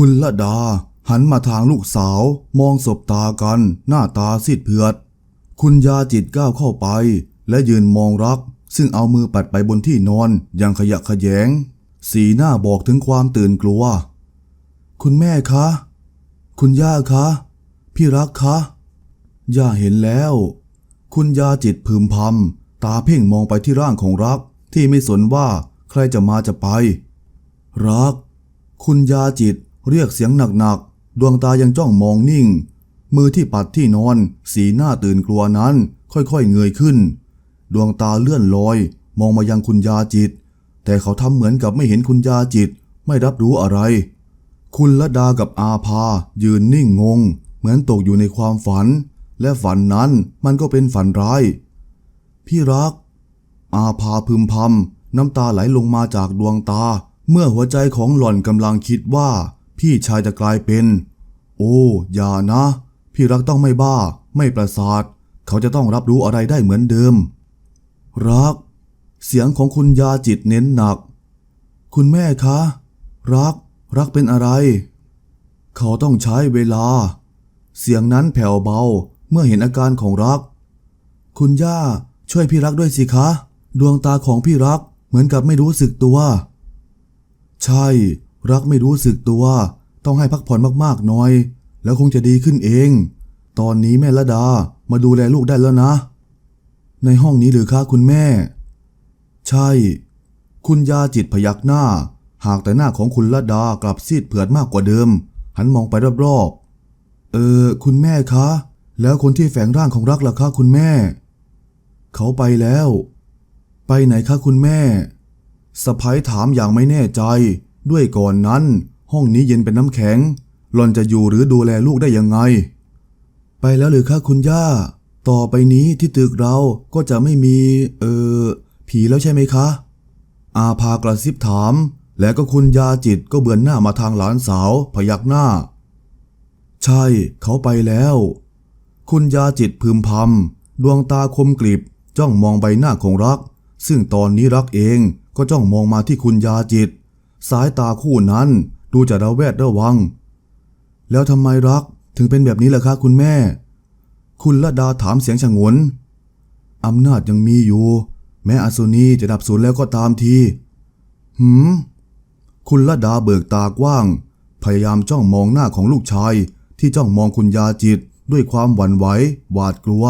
คุณละดา หันมาทางลูกสาว มองสบตากัน หน้าตาซีดเผือด คุณยาจิตก้าวเข้าไป และยืนมองรัก ซึ่งเอามือปัดไปบนที่นอนอย่างขยะขยง สีหน้าบอกถึงความตื่นกลัว คุณแม่คะ คุณย่าคะ พี่รักคะย่าเห็นแล้ว คุณยาจิตพึมพำตาเพ่งมองไปที่ร่างของรัก ที่ไม่สนว่าใครจะมาจะไป รัก คุณยาจิต เรียกเสียงหนักๆ ดวงตายังจ้องมองนิ่ง มือที่ปัดที่นอน สีหน้าตื่นกลัวนั้นค่อยๆเงยขึ้น ดวงตาเลื่อนลอย มองมายังคุณยาจิต แต่เขาทำเหมือนกับไม่เห็นคุณยาจิต ไม่รับรู้อะไร คุณละดากับอาภา ยืนนิ่งงง เหมือนตกอยู่ในความฝัน และฝันนั้นมันก็เป็นฝันร้าย พี่รัก อาภาพึมพำน้ำตาไหลลงมาจากดวงตา เมื่อหัวใจของหล่อนกำลังคิดว่า พี่ชายจะกลายเป็น โอ้อย่านะ พี่รักต้องไม่บ้า ไม่ประสาท เขาจะต้องรับรู้อะไรได้เหมือนเดิม รัก เสียงของคุณยาจิตเน้นหนัก คุณแม่คะ รัก รักเป็นอะไร เขาต้องใช้เวลา เสียงนั้นแผ่วเบาเมื่อเห็นอาการของรัก คุณย่าช่วยพี่รักด้วยสิคะ ดวงตาของพี่รักเหมือนกับไม่รู้สึกตัว ใช่ รักไม่รู้สึกตัว ต้องให้พักผ่อนมากๆหน่อย แล้วคงจะดีขึ้นเอง ตอนนี้แม่ละดามาดูแลลูกได้แล้วนะ ในห้องนี้หรือคะคุณแม่ ใช่ คุณยาจิตพยักหน้า หากแต่หน้าของคุณละดากลับซีดเผือดมากกว่าเดิม หันมองไปรอบๆ เออ คุณแม่คะ แล้วคนที่แฝงร่างของรักล่ะคะคุณแม่ เขาไปแล้ว ไปไหนคะคุณแม่สะพ้ยถามอย่างไม่แน่ใจ ด้วยก่อนนั้น ห้องนี้เย็นเป็นน้ำแข็ง หล่อนจะอยู่หรือดูแลลูกได้ยังไง ไปแล้วหรือคะคุณย่า ต่อไปนี้ที่ตึกเราก็จะไม่มี เออผีแล้วใช่ไหมคะ อาภากระซิบถาม และก็คุณยาจิตก็เบือนหน้ามาทางหลานสาว พยักหน้า ใช่ เขาไปแล้ว คุณยาจิตพึมพำดวงตาคมกริบจ้องมองใบหน้าของรัก ซึ่งตอนนี้รักเองก็จ้องมองมาที่คุณยาจิต สายตาคู่นั้นดูจะระแวดระวัง แล้วทำไมรักถึงเป็นแบบนี้ล่ะคะคุณแม่ คุณละดาถามเสียงฉงนอำนาจยังมีอยู่ แม้อสุนีจะดับสูญแล้วก็ตามทีหืมคุณละดาเบิกตากว้าง พยายามจ้องมองหน้าของลูกชาย ที่จ้องมองคุณยาจิตด้วยความหวั่นไหวหวาดกลัว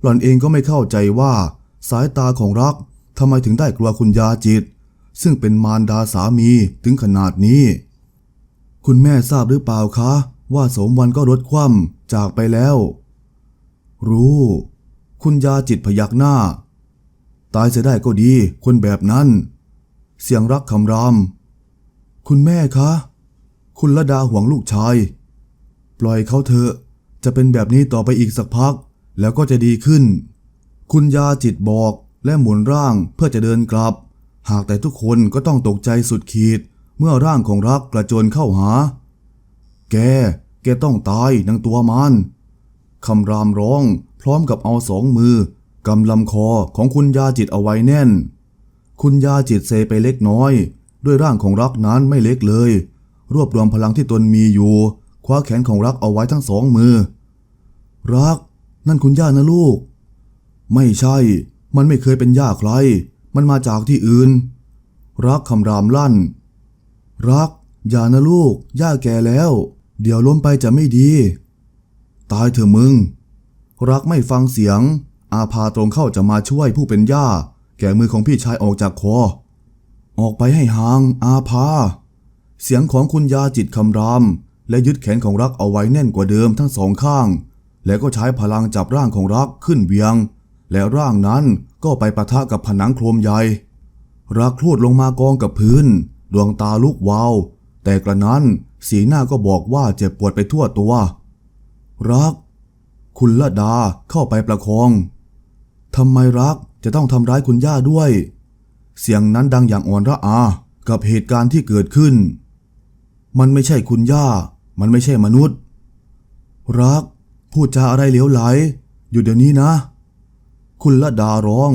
หล่อนเองก็ไม่เข้าใจว่า สายตาของรักทำไมถึงได้กลัวคุณยาจิต ซึ่งเป็นมารดาสามีถึงขนาดนี้ คุณแม่ทราบหรือเปล่าคะ ว่าสมวันก็รถคว่ำจากไปแล้ว รู้ คุณยาจิตพยักหน้า ตายจะได้ก็ดี คนแบบนั้น เสียงรักคำราม คุณแม่คะ คุณละดาห่วงลูกชาย ปล่อยเขาเถอะ จะเป็นแบบนี้ต่อไปอีกสักพัก แล้วก็จะดีขึ้น คุณยาจิตบอกและหมุนร่างเพื่อจะเดินกลับ หากแต่ทุกคนก็ต้องตกใจสุดขีด เมื่อร่างของรักกระโจนเข้าหา แก แกต้องตายนางตัวมันคำรามร้องพร้อมกับเอาสองมือกำลำคอของคุณยาจิตเอาไว้แน่น คุณยาจิตเซไปเล็กน้อย ด้วยร่างของรักนั้นไม่เล็กเลย รวบรวมพลังที่ตนมีอยู่ คว้าแขนของรักเอาไว้ทั้งสองมือ รัก นั่นคุณย่านะลูก ไม่ใช่ มันไม่เคยเป็นย่าใคร มันมาจากที่อื่น รักคำรามลั่น รัก อย่านะลูก ย่าแก่แล้ว เดี๋ยวล้มไปจะไม่ดี ตายเถอะมึง รักไม่ฟังเสียง อาพาตรงเข้าจะมาช่วยผู้เป็นย่า แก่มือของพี่ชายออกจากคอ ออกไปให้ห่าง อาพา เสียงของคุณยาจิตคำราม และยึดแขนของรักเอาไว้แน่นกว่าเดิมทั้งสองข้าง แล้วก็ใช้พลังจับร่างของรักขึ้นเวียง แล้วร่างนั้นก็ไปปะทะกับผนังโครมใหญ่รักคลูดลงมากองกับพื้น ดวงตาลุกวาว แต่กระนั้นสีหน้าก็บอกว่าเจ็บปวดไปทั่วตัว รัก คุณละดาเข้าไปประคองทำไมรักจะต้องทำร้ายคุณย่าด้วย เสียงนั้นดังอย่างอ่อนระอา กับเหตุการณ์ที่เกิดขึ้น มันไม่ใช่คุณย่า มันไม่ใช่มนุษย์ รัก พูดจาอะไรเหลวไหล อยู่เดี๋ยวนี้นะ คุณละดาร้อง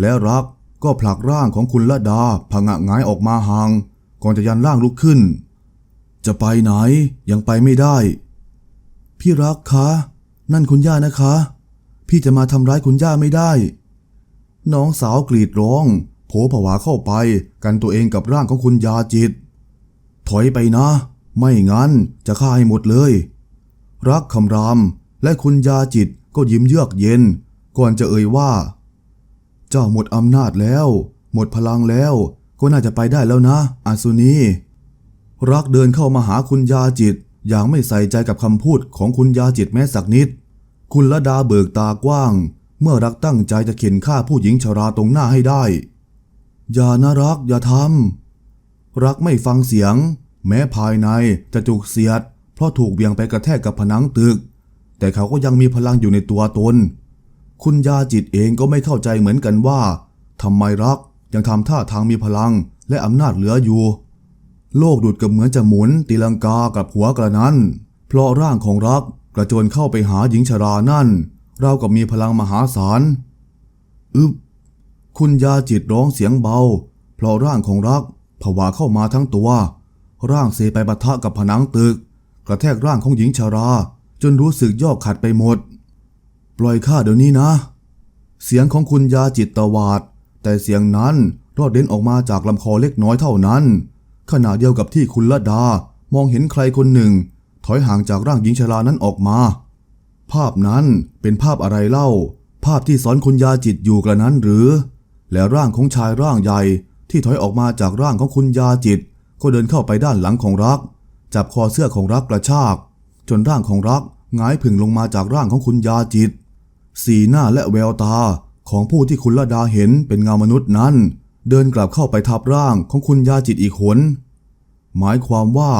และรักก็ผลักร่างของคุณละดาผงะงายออกมาห่างก่อนจะยันร่างลุกขึ้น จะไปไหนยังไปไม่ได้ พี่รักคะ นั่นคุณย่านะคะ พี่จะมาทำร้ายคุณย่าไม่ได้ น้องสาวกรีดร้อง โผผวาเข้าไปกันตัวเองกับร่างของคุณยาจิต ถอยไปนะ ไม่งั้นจะฆ่าให้หมดเลย รักคำรามและคุณยาจิตก็ยิ้มเยือกเย็น ก่อนจะเอ่ยว่า เจ้าหมดอำนาจแล้ว หมดพลังแล้ว ก็น่าจะไปได้แล้วนะ อาสุนีรักเดินเข้ามาหาคุณยาจิต อย่างไม่ใส่ใจกับคำพูดของคุณยาจิตแม้สักนิด คุณละดาเบิกตากว้าง เมื่อรักตั้งใจจะเข็นฆ่าผู้หญิงชราตรงหน้าให้ได้ อย่านะรักอย่าทำรักไม่ฟังเสียง แม้ภายในจะถูกเสียด เพราะถูกเบี่ยงไปกระแทกกับผนังตึก แต่เขาก็ยังมีพลังอยู่ในตัวตน คุณยาจิตเองก็ไม่เข้าใจเหมือนกันว่าทำไมรักยังทำท่าทางมีพลังและอำนาจเหลืออยู่ โลกดุดกับเหมือนจะหมุนตีลังกากับหัวกระนั้น เพราะร่างของรักกระโจนเข้าไปหาหญิงชรานั่น เรากับมีพลังมหาศาลอึบคุณยาจิตร้องเสียงเบา เพราะร่างของรักผวาเข้ามาทั้งตัว ร่างเซไปปะทะกับผนังตึก กระแทกร่างของหญิงชารา จนรู้สึกย่อขัดไปหมด ปล่อยข้าเดี๋ยวนี้นะ เสียงของคุณยาจิตตวาด แต่เสียงนั้นรอดเด่นออกมาจากลำคอเล็กน้อยเท่านั้น ขณะเดียวกับที่คุณละดามองเห็นใครคนหนึ่ง ถอยห่างจากร่างหญิงชรานั้นออกมา ภาพนั้นเป็นภาพอะไรเล่า ภาพที่สอนคุณยาจิตอยู่กระนั้นหรือ และร่างของชายร่างใหญ่ที่ถอยออกมาจากร่างของคุณยาจิต ก็เดินเข้าไปด้านหลังของรัก จับคอเสื้อของรักกระชาก จนร่างของรักหงายผึ่งลงมาจากร่างของคุณยาจิต สีหน้าและแววตาของผู้ที่คุณละดาเห็นเป็นเงามนุษย์นั้น เดินกลับเข้าไปทับร่างของคุณยาจิตอีกหนหมายความว่า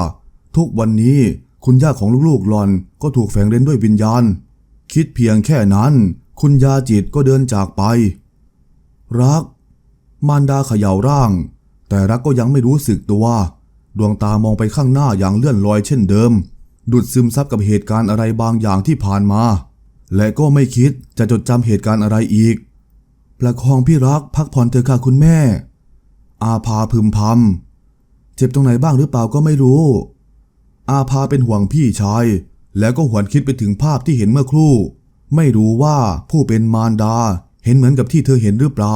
ทุกวันนี้คุณย่าของลูกๆหลอนก็ถูกแฝงเร้นด้วยวิญญาณ คิดเพียงแค่นั้น คุณยาจิตก็เดินจากไป รัก มารดาเขย่าร่าง แต่รักก็ยังไม่รู้สึกตัว ดวงตามองไปข้างหน้าอย่างเลื่อนลอยเช่นเดิม ดุดซึมซับกับเหตุการณ์อะไรบางอย่างที่ผ่านมา และก็ไม่คิดจะจดจำเหตุการณ์อะไรอีก ประคองพี่รักพักผ่อนเถอะค่ะคุณแม่ อาภาพึมพำเจ็บตรงไหนบ้างหรือเปล่าก็ไม่รู้ อาภาเป็นห่วงพี่ชาย แล้วก็หวนคิดไปถึงภาพที่เห็นเมื่อครู่ ไม่รู้ว่าผู้เป็นมารดาเห็นเหมือนกับที่เธอเห็นหรือเปล่า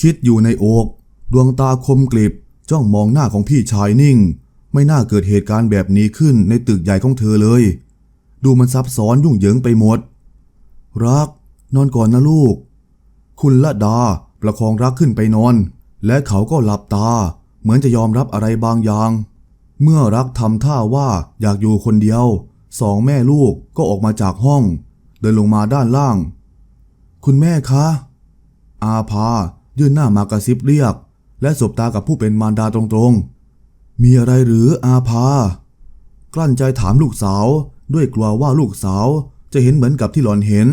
คิดอยู่ในอกดวงตาคมกริบจ้องมองหน้าของพี่ชายนิ่ง ไม่น่าเกิดเหตุการณ์แบบนี้ขึ้นในตึกใหญ่ของเธอเลย ดูมันซับซ้อนยุ่งเหยิงไปหมด รัก นอนก่อนนะลูก คุณละดาประคองรักขึ้นไปนอน และเขาก็หลับตา เหมือนจะยอมรับอะไรบางอย่าง เมื่อรักทำท่าว่าอยากอยู่คนเดียว สองแม่ลูกก็ออกมาจากห้อง เดินลงมาด้านล่าง คุณแม่คะ อาภายื่นหน้ามากระซิบเรียก และสบตากับผู้เป็นมารดาตรงๆ มีอะไรหรืออาภากลั้นใจถามลูกสาว ด้วยกลัวว่าลูกสาว จะเห็นเหมือนกับที่หลอนเห็น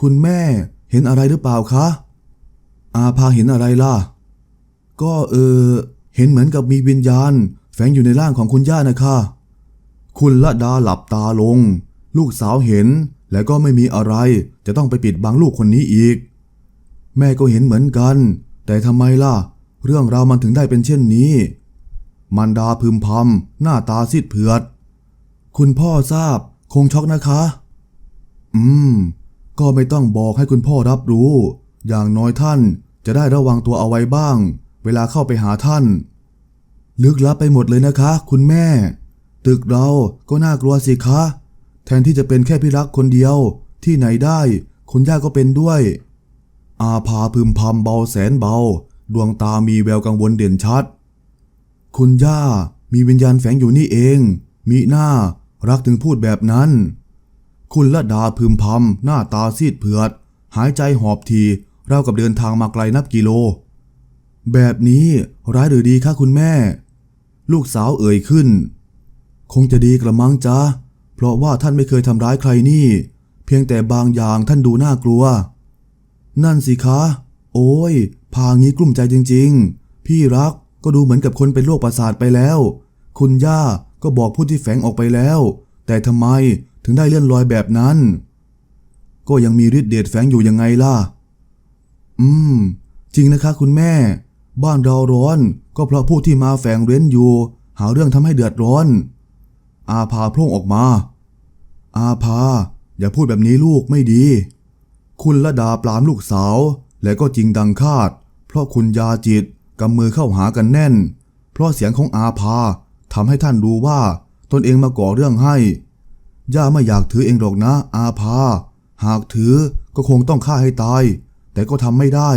คุณแม่เห็นอะไรหรือเปล่าคะ อาภาเห็นอะไรล่ะ ก็เออ เห็นเหมือนกับมีวิญญาณ แฝงอยู่ในร่างของคุณย่านะคะ คุณละดาหลับตาลง ลูกสาวเห็น และก็ไม่มีอะไร จะต้องไปปิดบังลูกคนนี้อีก แม่ก็เห็นเหมือนกัน แต่ทำไมล่ะ เรื่องราวมันถึงได้เป็นเช่นนี้ มันดาพึมพำหน้าตาซีดเผือด คุณพ่อทราบคงช็อกนะคะ อืม ก็ไม่ต้องบอกให้คุณพ่อรับรู้ อย่างน้อยท่านจะได้ระวังตัวเอาไว้บ้าง เวลาเข้าไปหาท่าน ลึกลับไปหมดเลยนะคะ คุณแม่ ตึกเราก็น่ากลัวสิคะ แทนที่จะเป็นแค่พี่รักคนเดียว ที่ไหนได้คุณย่าก็เป็นด้วย อาภาพึมพำเบาแสนเบา ดวงตามีแววกังวลเด่นชัด คุณย่ามีวิญญาณแฝงอยู่นี่เอง มีหน้ารักถึงพูดแบบนั้น คุณละดาพึมพำหน้าตาซีดเผือด หายใจหอบทีเราวกับเดินทางมาไกลนับกิโล แบบนี้ร้ายหรือดีคะคุณแม่ ลูกสาวเอ่ยขึ้น คงจะดีกระมังจ้าเพราะว่าท่านไม่เคยทำร้ายใครนี่ เพียงแต่บางอย่างท่านดูน่ากลัว นั่นสิคะ โอ้ย พางี้กลุ้มใจจริง ๆ พี่รักก็ดูเหมือนกับคนเป็นโรคประสาทไปแล้ว คุณย่าก็บอกผู้ที่แฝงออกไปแล้ว แต่ทำไมถึงได้เลื่อนลอยแบบนั้น ก็ยังมีฤทธิ์เดชแฝงอยู่ยังไงล่ะ อืม จริงนะคะคุณแม่ บ้านเราร้อน ก็เพราะผู้ที่มาแฝงเร้นอยู่ หาเรื่องทำให้เดือดร้อน อาภาโพล่งออกมา อาภาอย่าพูดแบบนี้ลูกไม่ดี คุณละดาปลามลูกสาว และก็จริงดังคาด เพราะคุณยาจิตกำมือเข้าหากันแน่น เพราะเสียงของอาภาทำให้ท่านรู้ว่าตนเองมาก่อเรื่องให้ ย่าไม่อยากถือเองหรอกนะ อาภา หากถือก็คงต้องฆ่าให้ตาย แต่ก็ทำไม่ได้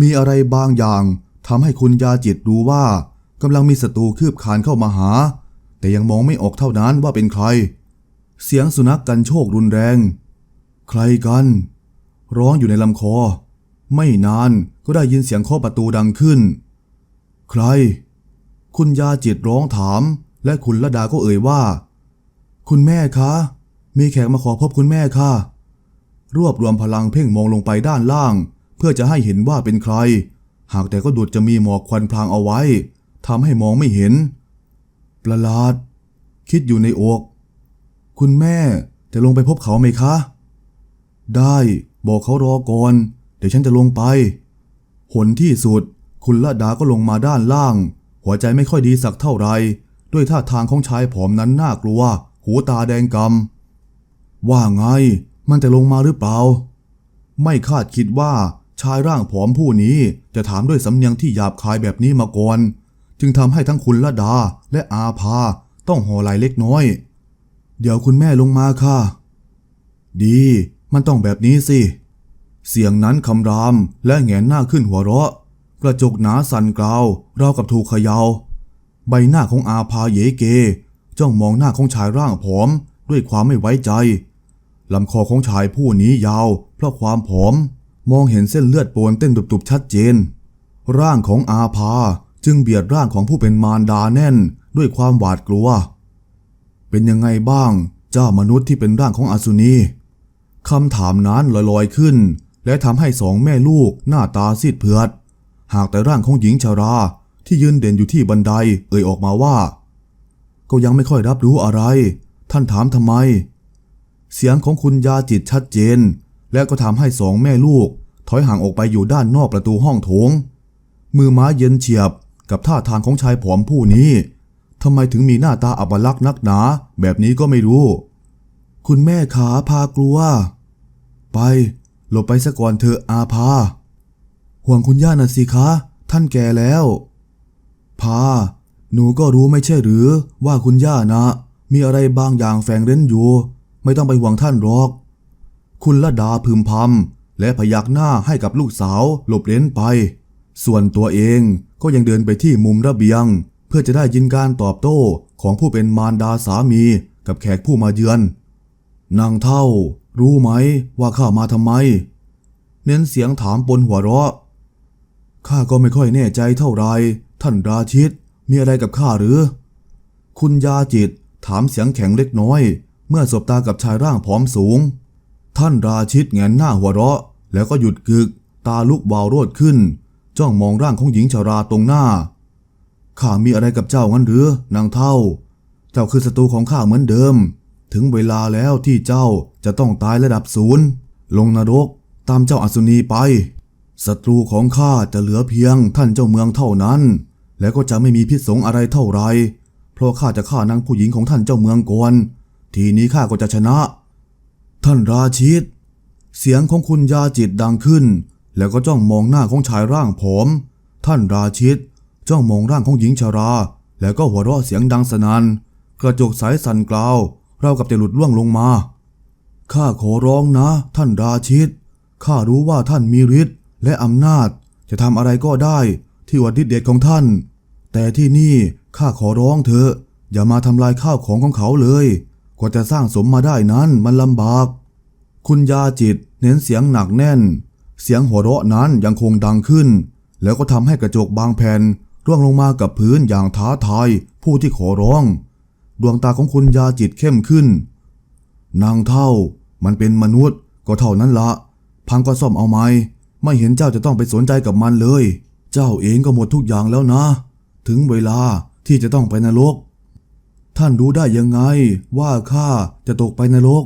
มีอะไรบางอย่างทำให้คุณยาจิตรู้ว่ากำลังมีศัตรูคืบคานเข้ามาหา แต่ยังมองไม่ออกเท่านั้นว่าเป็นใคร เสียงสุนัขกันโชครุนแรง ใครกัน ร้องอยู่ในลำคอ ไม่นานก็ได้ยินเสียงเคาะประตูดังขึ้น ใคร คุณยาจิตร้องถาม และคุณละดาก็เอ่ยว่า คุณแม่คะ มีแขกมาขอพบคุณแม่ค่ะ รวบรวมพลังเพ่งมองลงไปด้านล่าง เพื่อจะให้เห็นว่าเป็นใคร หากแต่ก็ดุดจะมีหมอกควันพรางเอาไว้ทำให้มองไม่เห็น ประหลาด คิดอยู่ในอก คุณแม่จะลงไปพบเขาไหมคะ ได้บอกเขารอก่อน เดี๋ยวฉันจะลงไปหนที่สุด คุณละดาก็ลงมาด้านล่าง หัวใจไม่ค่อยดีสักเท่าไหรด้วยท่าทางของชายผอมนั้นน่ากลัว หูตาแดงกำว่าไง มันจะลงมาหรือเปล่า ไม่คาดคิดว่าชายร่างผอมผู้นี้จะถามด้วยสำเนียงที่หยาบคายแบบนี้มาก่อน จึงทำให้ทั้งคุณละดาและอาภาต้องห่อไหลเล็กน้อย เดี๋ยวคุณแม่ลงมาค่ะ ดี มันต้องแบบนี้สิ เสียงนั้นคำรามและแงนหน้าขึ้นหัวเราะ กระจกหนาสั่นกราวราวกับถูกเขยา่าใบหน้าของอาภาเยเก จ้องมองหน้าของชายร่างผอมด้วยความไม่ไว้ใจลำคอของชายผู้นี้ยาว เพราะความผอม มองเห็นเส้นเลือดโปนเต้นตุบๆชัดเจน ร่างของอาภาจึงเบียดร่างของผู้เป็นมารดาแน่นด้วยความหวาดกลัว เป็นยังไงบ้าง เจ้ามนุษย์ที่เป็นร่างของอาสุนีคำถามนั้นลอยๆขึ้น และทำให้สองแม่ลูกหน้าตาซีดเผือด หากแต่ร่างของหญิงชาราที่ยืนเด่นอยู่ที่บันไดเอ่ยออกมาว่า ก็ยังไม่ค่อยรับรู้อะไร ท่านถามทำไม เสียงของคุณยาจิตชัดเจน และก็ทำให้สองแม่ลูก ถอยห่างออกไปอยู่ด้านนอกประตูห้องโถง มือม้าเย็นเฉียบกับท่าทางของชายผอมผู้นี้ทำไมถึงมีหน้าตาอับลักษณ์นักหนา แบบนี้ก็ไม่รู้ คุณแม่ขาพากลัว ไป หลบไปซะก่อนเถอะอาพา ห่วงคุณย่าน่ะสิคะ ท่านแก่แล้ว พา หนูก็รู้ไม่ใช่หรือว่าคุณย่านะ มีอะไรบางอย่างแฝงเร้นอยู่ ไม่ต้องไปห่วงท่านหรอก คุณละดาพึมพำและพยักหน้าให้กับลูกสาวหลบเล้นไป ส่วนตัวเองก็ยังเดินไปที่มุมระเบียง เพื่อจะได้ยินการตอบโต้ของผู้เป็นมารดาสามีกับแขกผู้มาเยือน นางเท่า รู้ไหมว่าข้ามาทำไม เน้นเสียงถามปนหัวเราะข้าก็ไม่ค่อยแน่ใจเท่าไร ท่านราชิต มีอะไรกับข้าหรือ คุณยาจิตถามเสียงแข็งเล็กน้อย เมื่อสบตากับชายร่างผอมสูง ท่านราชิตแงนหน้าหัวเราะ แล้วก็หยุดกึก ตาลุกวาวโรดขึ้น จ้องมองร่างของหญิงชาราตรงหน้าข้ามีอะไรกับเจ้างั้นหรือนางเท่า เจ้าคือศัตรูของข้าเหมือนเดิม ถึงเวลาแล้วที่เจ้าจะต้องตายระดับศูนย์ลงนรกตามเจ้าอสุนีไปศัตรูของข้าจะเหลือเพียงท่านเจ้าเมืองเท่านั้น และก็จะไม่มีพิษสงอะไรเท่าไร เพราะข้าจะฆ่านางผู้หญิงของท่านเจ้าเมืองก่อนทีนี้ข้าก็จะชนะ ท่านราชิต เสียงของคุณยาจิตดังขึ้น แล้วก็จ้องมองหน้าของชายร่างผอม ท่านราชิต จ้องมองร่างของหญิงชารา แล้วก็หัวเราะเสียงดังสนัน่น กระจกสายสั่นกล่าวเรากับจะหลุดล่วงลงมา ข้าขอร้องนะ ท่านราชิต ข้ารู้ว่าท่านมีฤทธิ์และอำนาจ จะทำอะไรก็ได้ที่วัดฤทธิเดชของท่าน แต่ที่นี่ข้าขอร้องเถอะ อย่ามาทำลายข้าวของของเขาเลย กว่าจะสร้างสมมาได้นั้นมันลำบาก คุณยาจิตเน้นเสียงหนักแน่น เสียงหัวเราะนั้นยังคงดังขึ้น แล้วก็ทำให้กระจกบางแผ่นร่วงลงมากับพื้นอย่างท้าทายผู้ที่ขอร้อง ดวงตาของคุณยาจิตเข้มขึ้น นางเท่า มันเป็นมนุษย์ก็เท่านั้นละพังก็ซ่อมเอาไหมไม่เห็นเจ้าจะต้องไปสนใจกับมันเลย เจ้าเองก็หมดทุกอย่างแล้วนะ ถึงเวลาที่จะต้องไปนรก ท่านรู้ได้ยังไงว่าข้าจะตกไปนรก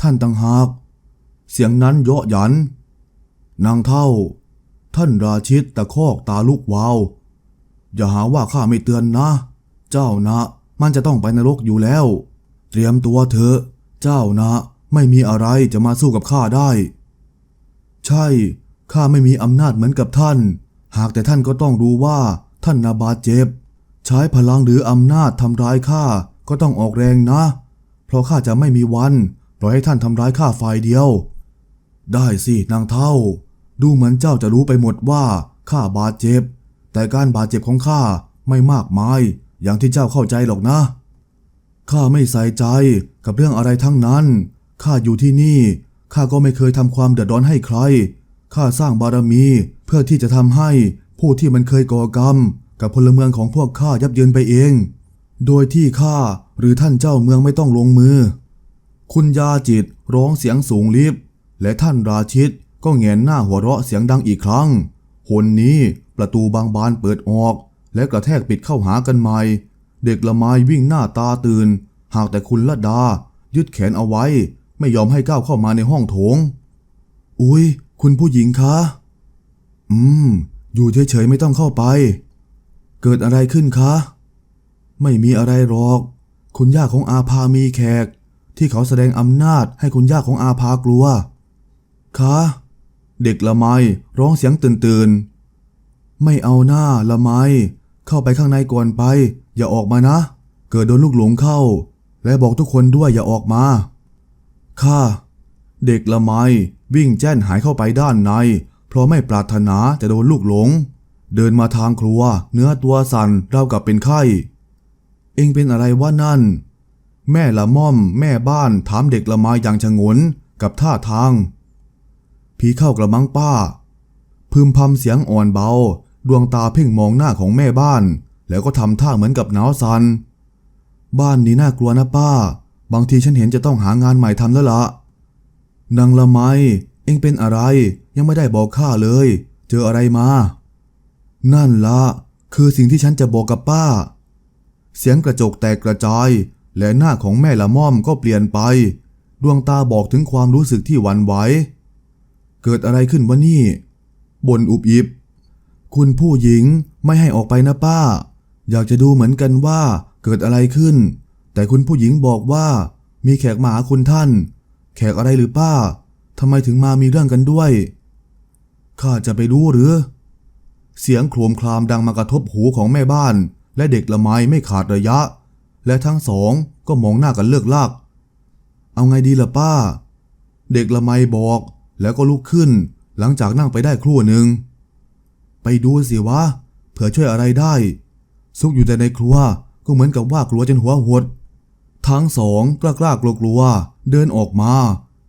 ท่านต่างหาก เสียงนั้นเยาะหยัน นางเท่า ท่านราชิตตะคอกตาลุกวาว อย่าหาว่าข้าไม่เตือนนะ เจ้านะ มันจะต้องไปนรกอยู่แล้ว เตรียมตัวเถอะ เจ้านะ ไม่มีอะไรจะมาสู้กับข้าได้ ใช่ ข้าไม่มีอำนาจเหมือนกับท่าน หากแต่ท่านก็ต้องรู้ว่า ท่านนาบาดเจ็บ ใช้พลังหรืออำนาจทำร้ายข้าก็ต้องออกแรงนะ เพราะข้าจะไม่มีวันปล่อยให้ท่านทำร้ายข้าฝ่ายเดียว ได้สินางเท่า ดูเหมือนเจ้าจะรู้ไปหมดว่าข้าบาดเจ็บ แต่การบาดเจ็บของข้าไม่มากมาย อย่างที่เจ้าเข้าใจหรอกนะข้าไม่ใส่ใจกับเรื่องอะไรทั้งนั้นข้าอยู่ที่นี่ข้าก็ไม่เคยทำความเดือดร้อนให้ใครข้าสร้างบารมีเพื่อที่จะทำให้ ผู้ที่มันเคยก่อกรรม กับพลเมืองของพวกข้ายับเยินไปเอง โดยที่ข้าหรือท่านเจ้าเมืองไม่ต้องลงมือ คุณยาจิตร้องเสียงสูงลิบ และท่านราชิตก็แงนหน้าหัวเราะเสียงดังอีกครั้งหนนี้ประตูบางบานเปิดออก และกระแทกปิดเข้าหากันใหม่ เด็กละไมวิ่งหน้าตาตื่น หากแต่คุณละดา ยึดแขนเอาไว้ ไม่ยอมให้ก้าวเข้ามาในห้องโถง อุ๊ยคุณผู้หญิงคะ อืม อยู่เฉยๆไม่ต้องเข้าไป เกิดอะไรขึ้นคะ ไม่มีอะไรหรอก คุณย่าของอาภามีแขก ที่เขาแสดงอำนาจให้คุณย่าของอาภากลัว คะ เด็กละไมร้องเสียงตื่นๆ ไม่เอาหน้าละไม เข้าไปข้างในก่อนไป อย่าออกมานะ เกิดโดนลูกหลงเข้า และบอกทุกคนด้วยอย่าออกมา ค่ะ เด็กละไมวิ่งแจ้นหายเข้าไปด้านใน เพราะไม่ปรารถนาจะโดนลูกหลง เดินมาทางครัว เนื้อตัวสั่นราวกับเป็นไข้ เองเป็นอะไรวะนั่น แม่ละม่อม แม่บ้านถามเด็กละไมอย่างชงนกับท่าทาง ผีเข้ากระมังป้า พึมพำเสียงอ่อนเบา ดวงตาเพ่งมองหน้าของแม่บ้าน แล้วก็ทำท่าเหมือนกับหนาวสัน บ้านนี้น่ากลัวนะป้า บางทีฉันเห็นจะต้องหางานใหม่ทำแล้วละนางละไม เองเป็นอะไรยังไม่ได้บอกข้าเลย เจออะไรมา นั่นละคือสิ่งที่ฉันจะบอกกับป้า เสียงกระจกแตกกระจาย และหน้าของแม่ละม่อมก็เปลี่ยนไป ดวงตาบอกถึงความรู้สึกที่หวั่นไหวเกิดอะไรขึ้นวะนี่บนอุบอิบ คุณผู้หญิงไม่ให้ออกไปนะป้า อยากจะดูเหมือนกันว่าเกิดอะไรขึ้น แต่คุณผู้หญิงบอกว่า มีแขกมาหาคุณท่าน แขกอะไรหรือป้า ทำไมถึงมามีเรื่องกันด้วย ข้าจะไปรู้หรือ เสียงโครมครามดังมากระทบหูของแม่บ้าน และเด็กละไมไม่ขาดระยะ และทั้งสองก็มองหน้ากันเลิกลาก เอาไงดีล่ะป้า เด็กละไมบอกแล้วก็ลุกขึ้น หลังจากนั่งไปได้ครู่หนึ่ง ไปดูสิวะ เผื่อช่วยอะไรได้ ซุกอยู่แต่ในครัวก็เหมือนกับว่ากลัวจนหัวหดทั้งสองกล้ากล้ากลัวกลัวๆเดินออกมา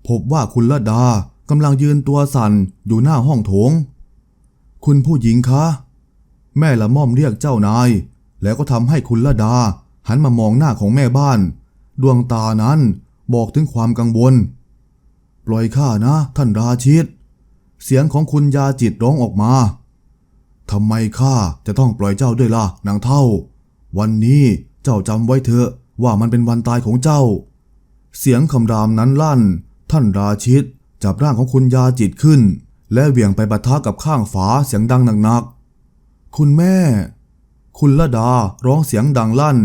พบว่าคุณละดากำลังยืนตัวสั่นอยู่หน้าห้องโถง คุณผู้หญิงคะ แม่ละม่อมเรียกเจ้านาย แล้วก็ทำให้คุณละดา หันมามองหน้าของแม่บ้าน ดวงตานั้นบอกถึงความกังวล ปล่อยข้านะท่านราชิต เสียงของคุณยาจิตร้องออกมาทำไมข้าจะต้องปล่อยเจ้าด้วยล่ะนางเท่า วันนี้เจ้าจำไว้เถอะว่ามันเป็นวันตายของเจ้า เสียงคำรามนั้นลั่น ท่านราชิต จับร่างของคุณยาจิตขึ้น และเหวี่ยงไปปะทะกับข้างฝาเสียงดังหนักๆ คุณแม่ คุณละดาร้องเสียงดังลั่น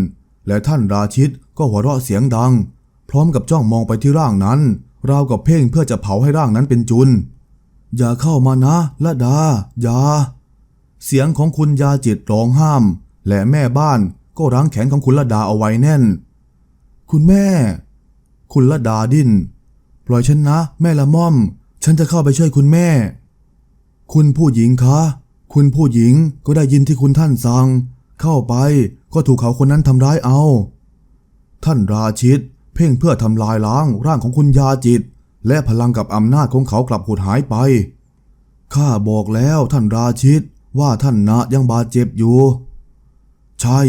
และท่านราชิตก็หัวเราะเสียงดัง พร้อมกับจ้องมองไปที่ร่างนั้นราวกับเพ่งเพื่อจะเผาให้ร่างนั้นเป็นจุน อย่าเข้ามานะละดา อย่า เสียงของคุณยาจิตร้องห้าม และแม่บ้านก็รั้งแขนของคุณละดาเอาไว้แน่น คุณแม่ คุณละดาดิ้น ปล่อยฉันนะ แม่ละม่อม ฉันจะเข้าไปช่วยคุณแม่ คุณผู้หญิงคะ คุณผู้หญิงก็ได้ยินที่คุณท่านสั่ง เข้าไปก็ถูกเขาคนนั้นทำร้ายเอา ท่านราชิต เพ่งเพื่อทำลายล้างร่างของคุณยาจิต และพลังกับอำนาจของเขากลับหดหายไป ข้าบอกแล้วท่านราชิตว่าท่านนะยังบาดเจ็บอยู่ ใช่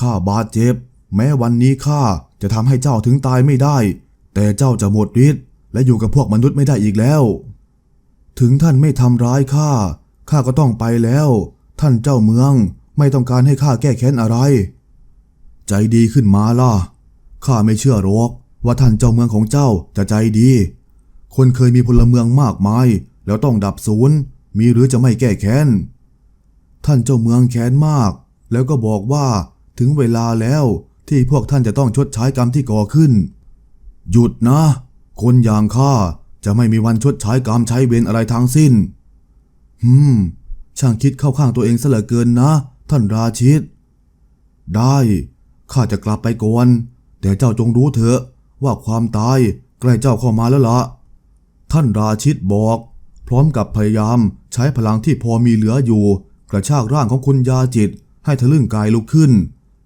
ข้าบาดเจ็บ แม้วันนี้ข้าจะทำให้เจ้าถึงตายไม่ได้ แต่เจ้าจะหมดฤทธิ์ และอยู่กับพวกมนุษย์ไม่ได้อีกแล้ว ถึงท่านไม่ทำร้ายข้า ข้าก็ต้องไปแล้ว ท่านเจ้าเมืองไม่ต้องการให้ข้าแก้แค้นอะไร ใจดีขึ้นมาล่ะ ข้าไม่เชื่อหรอกว่าท่านเจ้าเมืองของเจ้าจะใจดี คนเคยมีพลเมืองมากมาย แล้วต้องดับศูนย์ มีหรือจะไม่แก้แค้น ท่านเจ้าเมืองแค้นมาก แล้วก็บอกว่าถึงเวลาแล้วที่พวกท่านจะต้องชดใช้กรรมที่ก่อขึ้น หยุดนะ คนอย่างข้าจะไม่มีวันชดใช้กรรมใช้เวรอะไรทั้งสิ้น หืม ช่างคิดเข้าข้างตัวเองเหลือเกินนะ ท่านราชิต ได้ ข้าจะกลับไปก่อน แต่เจ้าจงรู้เถอะว่าความตายใกล้เจ้าเข้ามาแล้วละท่านราชิตบอก พร้อมกับพยายามใช้พลังที่พอมีเหลืออยู่ กระชากร่างของคุณยาจิต ให้ทะลึ่งกายลุกขึ้น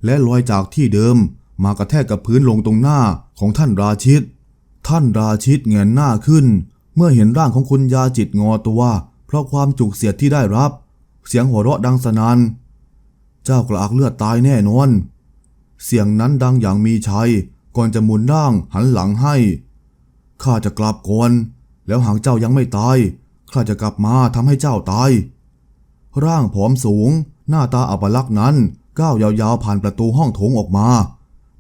และลอยจากที่เดิมมากระแทกกับพื้นลงตรงหน้าของท่านราชิต ท่านราชิตเงยหน้าขึ้น เมื่อเห็นร่างของคุณยาจิตงอตัว เพราะความจุกเสียดที่ได้รับ เสียงหัวเราะดังสนัน่นเจ้ากระอักเลือดตายแน่นอน เสียงนั้นดังอย่างมีชัย ก่อนจะหมุนร่างหันหลังให้ ข้าจะกลับก่อนแล้วหากเจ้ายังไม่ตาย ข้าจะกลับมาทำให้เจ้าตาย ร่างผอมสูง หน้าตาอัปลักษณ์นั้นก้าวยาวๆผ่านประตูห้องโถงออกมา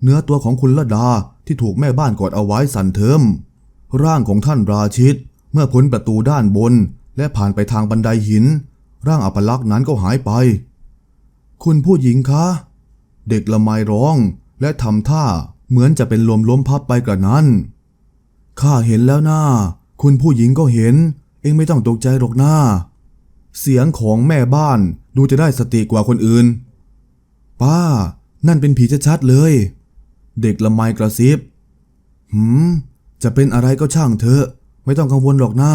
เนื้อตัวของคุณละดา ที่ถูกแม่บ้านกอดเอาไว้สั่นเทิม ร่างของท่านราชิต เมื่อพ้นประตูด้านบน และผ่านไปทางบันไดหิน ร่างอัปลักษณ์นั้นก็หายไป คุณผู้หญิงคะ เด็กละไมร้องและทำท่าเหมือนจะเป็นลมล้มพับไปกระนั้น ข้าเห็นแล้วนะคุณผู้หญิงก็เห็น เองไม่ต้องตกใจหรอกหนะเสียงของแม่บ้านดูจะได้สติกว่าคนอื่น ป้า นั่นเป็นผีชัดๆเลย เด็กละไมกระซิบ หืม จะเป็นอะไรก็ช่างเถอะ ไม่ต้องกังวลหรอกนะ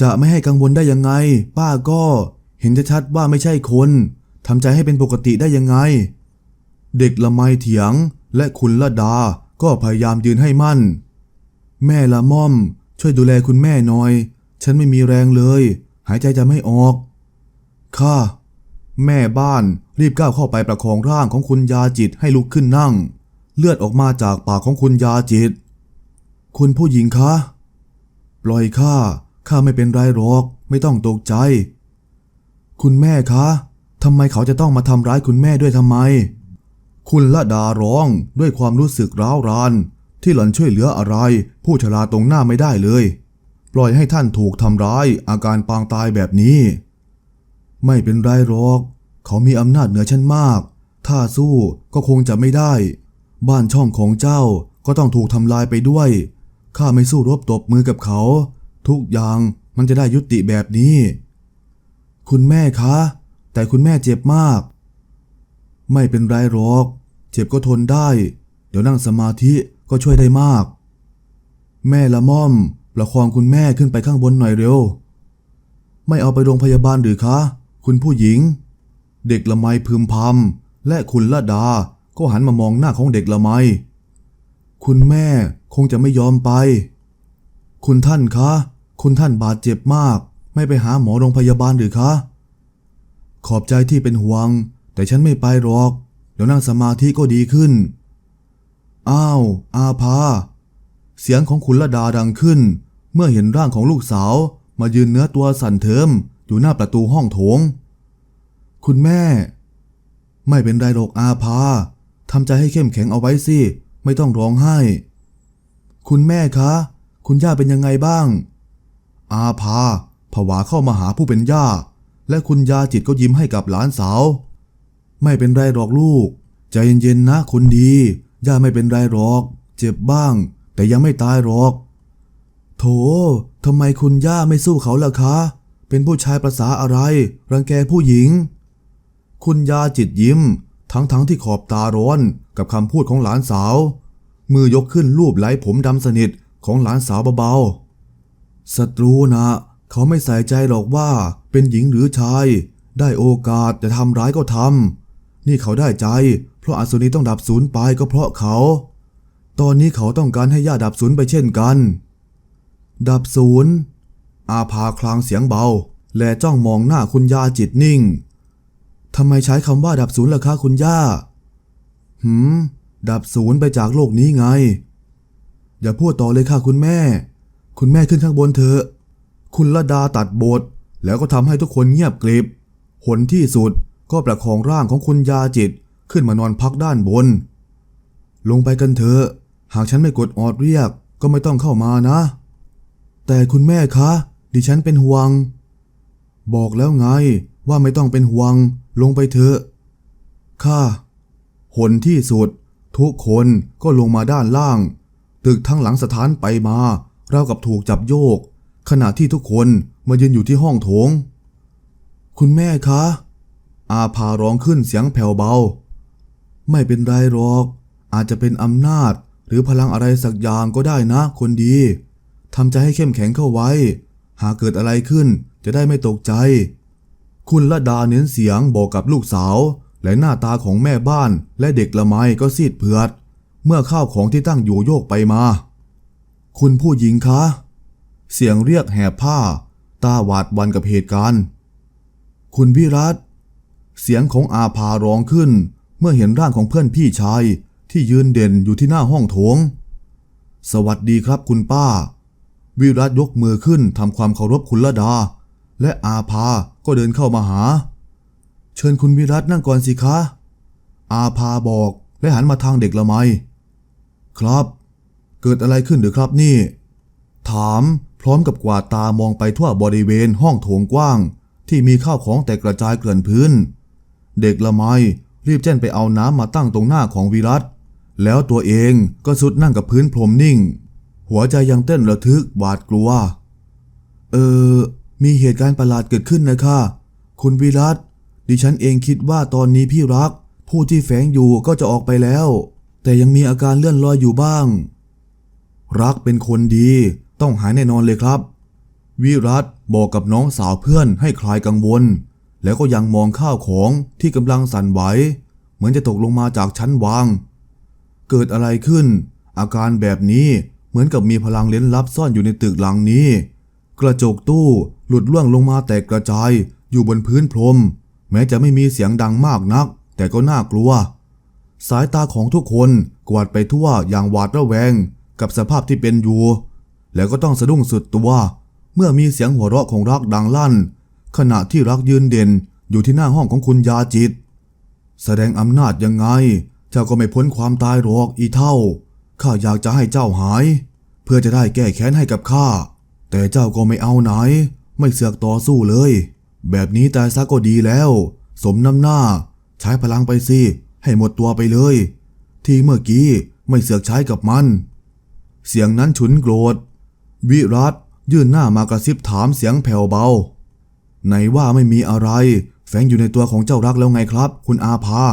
จะไม่ให้กังวลได้ยังไง ป้าก็เห็นชัดๆว่าไม่ใช่คนทำใจให้เป็นปกติได้ยังไง เด็กละไมเถียงและคุณละดาก็พยายามยืนให้มั่น แม่ละม่อม ช่วยดูแลคุณแม่หน่อย ฉันไม่มีแรงเลย หายใจจะไม่ออก ค่ะ แม่บ้านรีบก้าวเข้าไปประคองร่างของคุณยาจิตให้ลุกขึ้นนั่ง เลือดออกมาจากปากของคุณยาจิต คุณผู้หญิงคะ ปล่อยข้า ข้าไม่เป็นไรหรอก ไม่ต้องตกใจ คุณแม่คะทำไมเขาจะต้องมาทำร้ายคุณแม่ด้วยทำไม คุณละดาร้องด้วยความรู้สึกร้าวราน ที่หล่อนช่วยเหลืออะไร ผู้ชราตรงหน้าไม่ได้เลย ปล่อยให้ท่านถูกทำร้ายอาการปางตายแบบนี้ ไม่เป็นไรหรอก เขามีอำนาจเหนือฉันมาก ถ้าสู้ก็คงจะไม่ได้ บ้านช่องของเจ้าก็ต้องถูกทำลายไปด้วย ข้าไม่สู้รบตบมือกับเขา ทุกอย่างมันจะได้ยุติแบบนี้ คุณแม่คะ แต่คุณแม่เจ็บมาก ไม่เป็นไรหรอก เจ็บก็ทนได้ เดี๋ยวนั่งสมาธิก็ช่วยได้มาก แม่ละม่อม ประคองคุณแม่ขึ้นไปข้างบนหน่อยเร็ว ไม่เอาไปโรงพยาบาลหรือคะ คุณผู้หญิง เด็กละไมพึมพำและคุณละดา ก็หันมามองหน้าของเด็กละไม คุณแม่คงจะไม่ยอมไป คุณท่านคะ คุณท่านบาดเจ็บมาก ไม่ไปหาหมอโรงพยาบาลหรือคะ ขอบใจที่เป็นห่วง แต่ฉันไม่ไปหรอก เดี๋ยวนั่งสมาธิก็ดีขึ้น อ้าว อาภา เสียงของคุณละดาดังขึ้น เมื่อเห็นร่างของลูกสาว มายืนเนื้อตัวสั่นเทิมอยู่หน้าประตูห้องโถง คุณแม่ ไม่เป็นไรหรอกอาภา ทำใจให้เข้มแข็งเอาไว้สิ ไม่ต้องร้องไห้ คุณแม่คะ คุณย่าเป็นยังไงบ้าง อาภาผวาเข้ามาหาผู้เป็นย่า และคุณยาจิตก็ยิ้มให้กับหลานสาว ไม่เป็นไรหรอกลูก ใจเย็นๆนะคนดี ย่าไม่เป็นไรหรอก เจ็บบ้าง แต่ยังไม่ตายหรอก โถทำไมคุณย่าไม่สู้เขาล่ะคะ เป็นผู้ชายประษาอะไร รังแกผู้หญิง คุณยาจิตยิ้ม ทั้งๆทที่ขอบตาร้อนกับคำพูดของหลานสาว มือยกขึ้นรูปไหล้ผมดำสนิทของหลานสาวเบาๆศัตรูนะเขาไม่ใส่ใจหรอกว่าเป็นหญิงหรือชาย ได้โอกาสจะทำร้ายก็ทำนี่เขาได้ใจ เพราะอสุนีต้องดับสูญไปก็เพราะเขา ตอนนี้เขาต้องการให้ย่าดับสูญไปเช่นกัน ดับศูนย์อาภาคลางเสียงเบา และจ้องมองหน้าคุณยาจิตนิ่ง ทำไมใช้คำว่าดับศูนย์ล่ะคะคุณย่า หืม ดับศูนย์ไปจากโลกนี้ไง อย่าพูดต่อเลยค่ะคุณแม่ คุณแม่ขึ้นข้างบนเถอะ คุณละดาตัดบท แล้วก็ทำให้ทุกคนเงียบกริบผลที่สุดก็ประคองร่างของคุณยาจิตขึ้นมานอนพักด้านบน ลงไปกันเถอะ หากฉันไม่กดออดเรียกก็ไม่ต้องเข้ามานะ แต่คุณแม่คะ ดิฉันเป็นห่วง บอกแล้วไงว่าไม่ต้องเป็นห่วง ลงไปเถอะค่ะหนที่สุด ทุกคนก็ลงมาด้านล่าง ตึกทั้งหลังสถานไปมาราวกับถูกจับโยก ขณะที่ทุกคนมายืนอยู่ที่ห้องโถง คุณแม่คะ อาพาร้องขึ้นเสียงแผ่วเบา ไม่เป็นไรหรอก อาจจะเป็นอำนาจหรือพลังอะไรสักอย่างก็ได้นะ คนดีทำใจให้เข้มแข็งเข้าไว้ หากเกิดอะไรขึ้นจะได้ไม่ตกใจ คุณละดาเน้นเสียงบอกกับลูกสาว และหน้าตาของแม่บ้านและเด็กละไมก็ซีดเผือด เมื่อข้าวของที่ตั้งอยู่โยกไปมา คุณผู้หญิงคะ เสียงเรียกแหบผ้า ตาหวาดวันกับเหตุการณ์ คุณวิรัตเสียงของอาภาร้องขึ้น เมื่อเห็นร่างของเพื่อนพี่ชายที่ยืนเด่นอยู่ที่หน้าห้องโถง สวัสดีครับคุณป้า วิรัตยกมือขึ้นทำความเคารพคุณละดา และอาภาก็เดินเข้ามาหา เชิญคุณวิรัตนั่งก่อนสิคะ อาภาบอกและหันมาทางเด็กละไม ครับ เกิดอะไรขึ้นหรือครับนี่ ถามพร้อมกับกวาดตามองไปทั่วบริเวณห้องโถงกว้าง ที่มีข้าวของแตกกระจายเกลื่อนพื้น เด็กละไมรีบแจ้นไปเอาน้ำมาตั้งตรงหน้าของวิรัตแล้วตัวเองก็สุดนั่งกับพื้นพรมนิ่ง หัวใจยังเต้นระทึกหวาดกลัว เออ มีเหตุการณ์ประหลาดเกิดขึ้นนะคะคุณวิรัตดิฉันเองคิดว่าตอนนี้พี่รัก ผู้ที่แฝงอยู่ก็จะออกไปแล้ว แต่ยังมีอาการเลื่อนลอยอยู่บ้าง รักเป็นคนดี ต้องหายแน่นอนเลยครับ วิรัตบอกกับน้องสาวเพื่อนให้คลายกังวล แล้วก็ยังมองข้าวของที่กำลังสั่นไหวเหมือนจะตกลงมาจากชั้นวาง เกิดอะไรขึ้น อาการแบบนี้เหมือนกับมีพลังเล้นลับซ่อนอยู่ในตึกหลังนี้ กระจกตู้หลุดล่วงลงมาแตกกระจายอยู่บนพื้นพรม แม้จะไม่มีเสียงดังมากนัก แต่ก็น่ากลัว สายตาของทุกคนกวาดไปทั่วอย่างหวาดระแวง กับสภาพที่เป็นอยู่ แล้วก็ต้องสะดุ้งสุดตัว เมื่อมีเสียงหัวเราะของรักดังลั่น ขณะที่รักยืนเด่นอยู่ที่หน้าห้องของคุณยาจิต แสดงอำนาจยังไง เจ้าก็ไม่พ้นความตายหรอกอีเท่า ข้าอยากจะให้เจ้าหาย เพื่อจะได้แก้แค้นให้กับข้า แต่เจ้าก็ไม่เอาไหน ไม่เสือกต่อสู้เลย แบบนี้ตายซะก็ดีแล้ว สมน้ำหน้า ใช้พลังไปสิ ให้หมดตัวไปเลย ที่เมื่อกี้ไม่เสือกใช้กับมัน เสียงนั้นฉุนโกรธ วิรัตยื่นหน้ามากระซิบถามเสียงแผ่วเบา ไหนว่าไม่มีอะไรแฝงอยู่ในตัวของเจ้ารักแล้วไงครับ คุณอาภา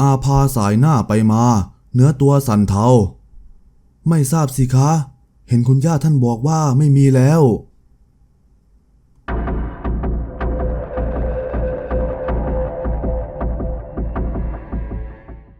อาภาสายหน้าไปมา เนื้อตัวสั่นเทา ไม่ทราบสิคะ เห็นคุณย่าท่านบอกว่าไม่มีแล้ว